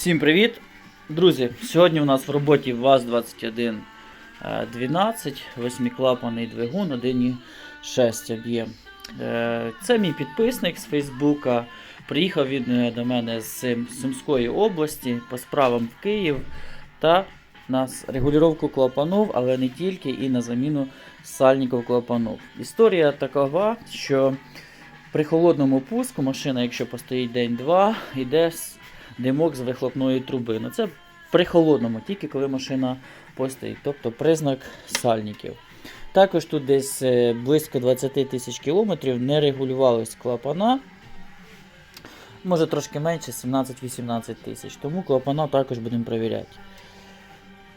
Всім привіт! Друзі, сьогодні у нас в роботі ВАЗ-2112, восьмиклапаний двигун 1,6 об'єм. Е, Це мій підписник з Фейсбука. Приїхав він е, до мене з Сумської області по справам в Київ та на с- регулювання клапанов, але не тільки, і на заміну сальників клапанов. Історія такова, що при холодному пуску машина, якщо постоїть день-два, йде димок з вихлопної труби. Ну це при холодному, тільки коли машина постоїть, тобто признак сальників. Також тут десь е, близько 20 тисяч кілометрів не регулювалися клапана. Може трошки менше, 17-18 тисяч. Тому клапана також будемо перевіряти.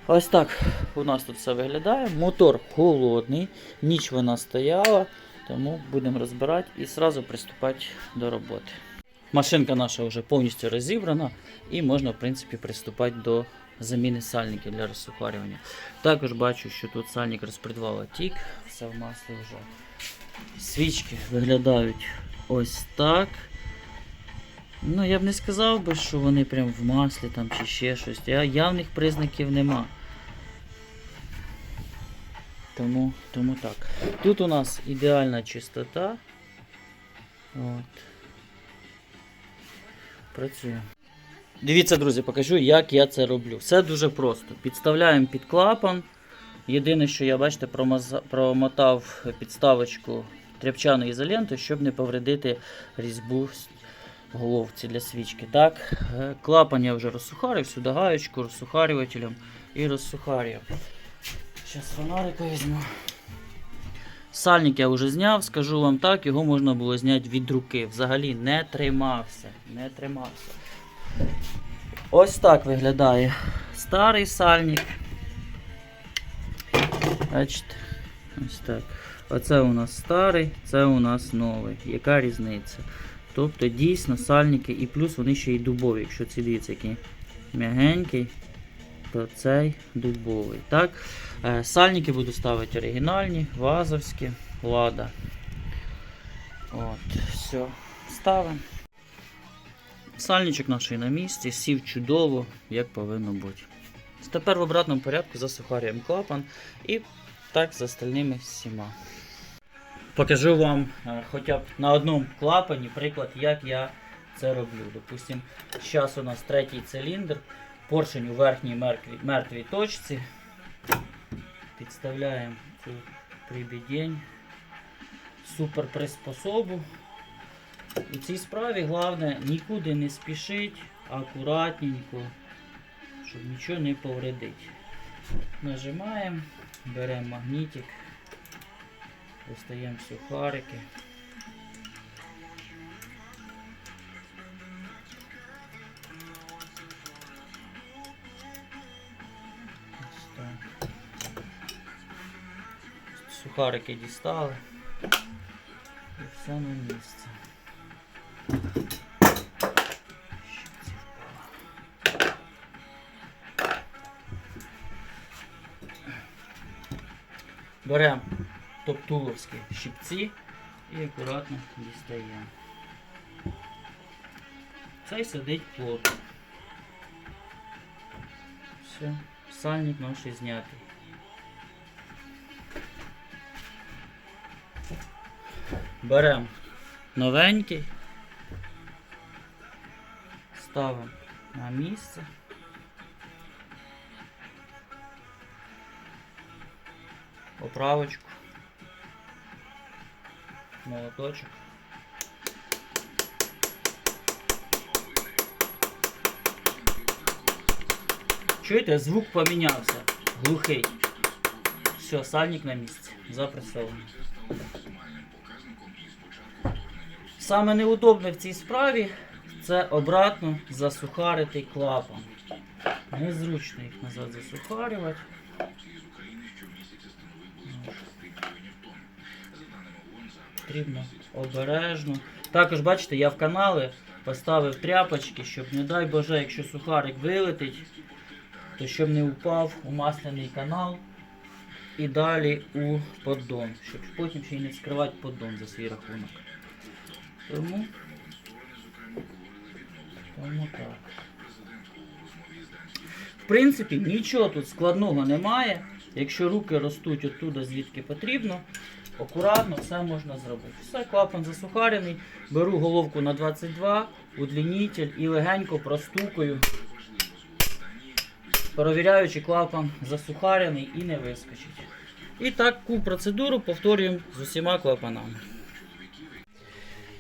Ось так у нас тут все виглядає. Мотор холодний, ніч вона стояла, тому будемо розбирати і одразу приступати до роботи. Машинка наша вже повністю розібрана і можна, в принципі, приступати до заміни сальників для розсухарювання. Також бачу, що тут сальник розпредвала тік, все в маслі вже. Свічки виглядають ось так. Ну, я б не сказав би, що вони прям в маслі там чи ще щось. Я, явних признаків нема. Тому, тому так. Тут у нас ідеальна чистота. От. Працює. Дивіться, друзі, покажу, як я це роблю. Все дуже просто. Підставляємо під клапан. Єдине, що я, бачите, промотав підставочку тряпчаною ізолентою, щоб не повредити різьбу головці для свічки. Так, е, клапан я вже розсухарив, сюди гаєчку розсухарювателем і розсухарюю. Зараз фонарика візьму. Сальник я вже зняв, скажу вам так, його можна було зняти від руки. Взагалі не тримався. Не тримався. Ось так виглядає старий сальник. Бачите? Ось так. Оце у нас старий, це у нас новий. Яка різниця? Тобто дійсно сальники і плюс вони ще й дубові. Якщо ці дивіться, який м'ягенький, то цей дубовий. Так? Е, Сальники буду ставити оригінальні, вазовські, лада. От, все. Ставимо. Сальничок наш на місці, сів чудово, як повинно бути. Тепер в обратному порядку засухарюємо клапан і так з остальними всіма. Покажу вам е, хоча б на одному клапані приклад, як я це роблю. Допустим, зараз у нас третій циліндр, поршень у верхній мертвій точці. Підставляємо цю прибідень, супер приспособу. У цій справі головне нікуди не спішить, акуратненько, щоб нічого не повредити. Нажимаємо, беремо магнітик, достаємо сухарики. Сухарики дістали. І все на місце. Беремо топтуловські щипці і акуратно дістаємо. Цей сидить плотно. Все, сальник наш знятий. Беремо новенький, ставимо на місце. Поправочку. Молоточок. Чуєте, звук помінявся. Глухий. Все, сальник на місці. Запресований. Саме неудобне в цій справі це обратно засухарити клапан. Незручно їх назад засухарювати. Потрібно обережно. Також, бачите, я в канали поставив тряпочки, щоб, не дай Боже, якщо сухарик вилетить, то щоб не упав у масляний канал і далі у поддон, щоб потім ще й не вскривати поддон за свій рахунок. Тому, тому так. В принципі, нічого тут складного немає. Якщо руки ростуть оттуда, звідки потрібно, акуратно все можна зробити. Все, клапан засухарений. Беру головку на 22, удлінитель і легенько простукаю. Перевіряю, чи клапан засухарений і не вискочить. І таку процедуру повторюємо з усіма клапанами.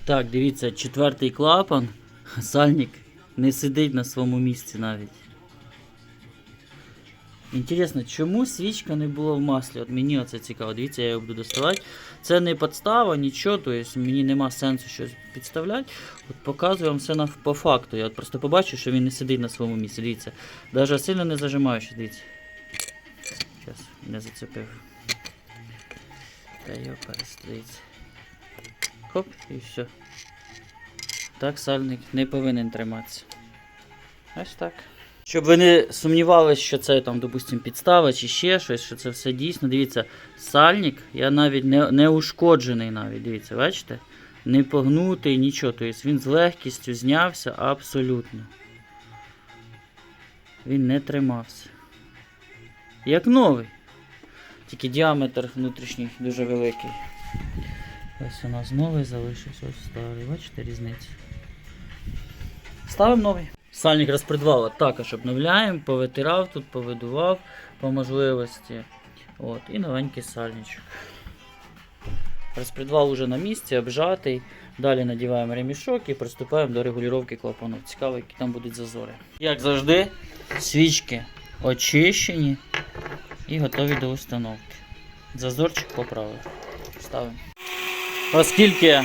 Так, дивіться, четвертий клапан. Сальник не сидить на своєму місці навіть. Інтересно, чому свічка не була в маслі? От мені оце цікаво. Дивіться, я його буду доставати. Це не підстава, нічого, тобто мені нема сенсу щось підставляти. От показую вам все по факту. Я от просто побачив, що він не сидить на своєму місці. Дивіться. Навіть сильно не зажимаючи, дивіться. Зараз, не зацепив. Та його перестається. Хоп, і все. Так сальник не повинен триматися. Ось так. Щоб ви не сумнівалися, що це там, допустимо, підстава чи ще щось, що це все дійсно. Дивіться, сальник, я навіть не, не ушкоджений навіть, дивіться, бачите? Не погнутий, нічого. Тобто він з легкістю знявся абсолютно. Він не тримався. Як новий. Тільки діаметр внутрішній дуже великий. Ось у нас новий залишився, ось старий. Бачите різницю? Ставимо новий. Сальник розпредвала також обновляємо, повитирав тут, повидував по можливості. От, і новенький сальничок. Розпредвал уже на місці, обжатий. Далі надіваємо ремішок і приступаємо до регулювання клапанів. Цікаво, які там будуть зазори. Як завжди, свічки очищені і готові до установки. Зазорчик поправив. Ставимо. Оскільки е,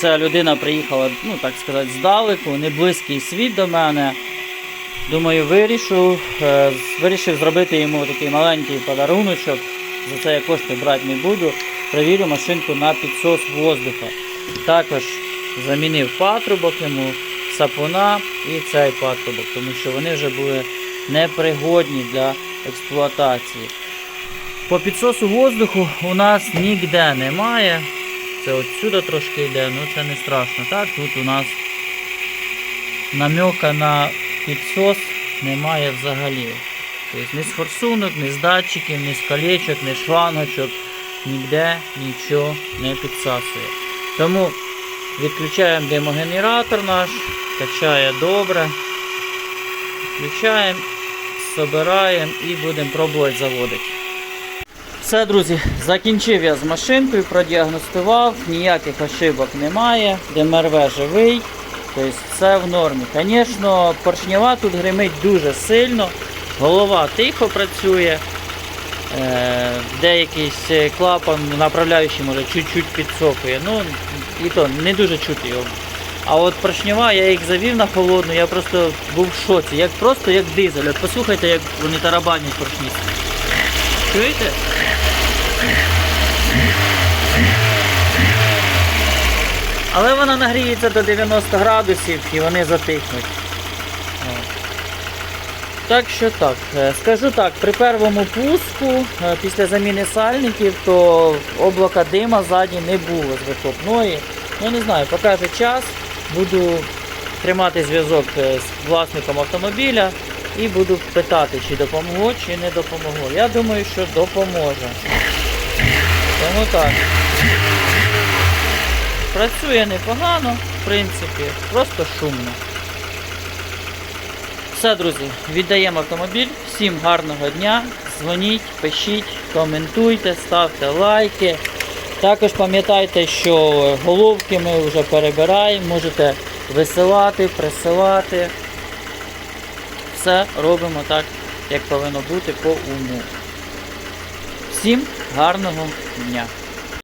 ця людина приїхала, ну так сказати, здалеку, не близький світ до мене. Думаю, вирішив, е, вирішив зробити йому такий маленький подаруночок. За це я кошти брати не буду. Перевірю машинку на підсос воздуха. Також замінив патрубок йому, сапуна і цей патрубок, тому що вони вже були непригодні для експлуатації. По підсосу воздуху у нас ніде немає. Це от сюди трошки йде, ну це не страшно. Так, тут у нас намека на підсос немає взагалі. Тобто ні з форсунок, ні з датчиків, ні з колечок, ні з шлангочок, ніде нічого не підсасує. Тому відключаємо димогенератор наш, качає добре. Включаємо, собираємо і будемо пробувати заводити. Все, друзі, закінчив я з машинкою, продіагностував, ніяких ошибок немає, ДМРВ живий, тобто все в нормі. Звісно, поршнева тут гримить дуже сильно, голова тихо працює, е, деякий клапан направляючий може чуть-чуть підсокує. Ну, і то не дуже чути його. А от поршнева, я їх завів на холодну, я просто був в шоці, як просто як дизель. От послухайте, як вони тарабанять поршні. Чуєте? Але вона нагріється до 90 градусів і вони затихнуть. Так що так. Е, Скажу так, при первому пуску, е, після заміни сальників, то облака дима ззаді не було з вихлопної. Ну не знаю, покаже час. Буду тримати зв'язок е, з власником автомобіля і буду питати, чи допомогло, чи не допомогло. Я думаю, що допоможе. Тому так. Працює непогано, в принципі, просто шумно. Все, друзі, віддаємо автомобіль. Всім гарного дня. Дзвоніть, пишіть, коментуйте, ставте лайки. Також пам'ятайте, що головки ми вже перебираємо, можете висилати, присилати. Все робимо так, як повинно бути по уму. Всім гарного дня!